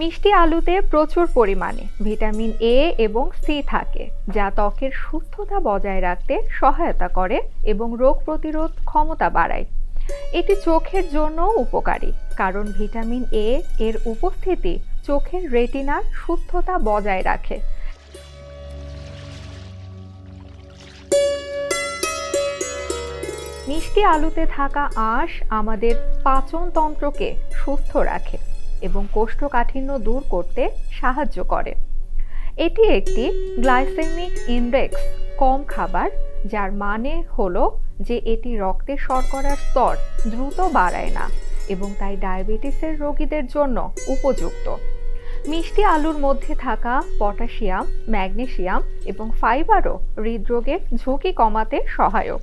মিষ্টি আলুতে প্রচুর পরিমাণে ভিটামিন এ এবং সি থাকে, যা ত্বকের সুস্থতা বজায় রাখতে সহায়তা করে এবং রোগ প্রতিরোধ ক্ষমতা বাড়ায়। এটি চোখের জন্য উপকারী, কারণ ভিটামিন এ এর উপস্থিতি চোখের রেটিনার সুস্থতা বজায় রাখে। মিষ্টি আলুতে থাকা আঁশ আমাদের পাচনতন্ত্রকে সুস্থ রাখে। এবং কোষ্ঠকাঠিন্য দূর করতে সাহায্য করে। এটি একটি গ্লাইসেমিক ইনডেক্স কম খাবার, যার মানে হলো যে এটি রক্তে শর্করার স্তর দ্রুত বাড়ায় না এবং তাই ডায়াবেটিসের রোগীদের জন্য উপযুক্ত। মিষ্টি আলুর মধ্যে থাকা পটাশিয়াম, ম্যাগনেশিয়াম এবং ফাইবারও হৃদরোগের ঝুঁকি কমাতে সহায়ক।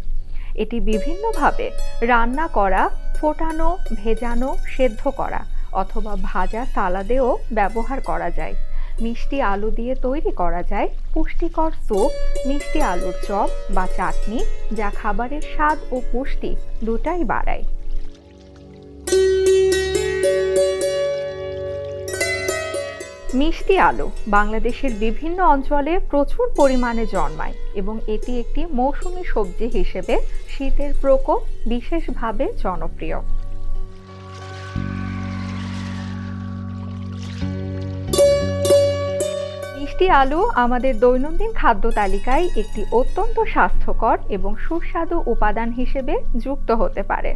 এটি বিভিন্নভাবে রান্না করা, ফোটানো, ভেজানো, সেদ্ধ করা অথবা ভাজা সালাদেও ব্যবহার করা যায়। মিষ্টি আলু দিয়ে তৈরি করা যায় পুষ্টিকর স্যুপ, মিষ্টি আলুর চপ বা চাটনি, যা খাবারের স্বাদ ও পুষ্টি দুটাই বাড়ায়। মিষ্টি আলু বাংলাদেশের বিভিন্ন অঞ্চলে প্রচুর পরিমাণে জন্মায় এবং এটি একটি মৌসুমী সবজি হিসেবে শীতের প্রকোপ বিশেষভাবে জনপ্রিয়। মিষ্টি আলু আমাদের দৈনন্দিন খাদ্য তালিকায় একটি অত্যন্ত স্বাস্থ্যকর এবং সুস্বাদু উপাদান হিসেবে যুক্ত হতে পারে।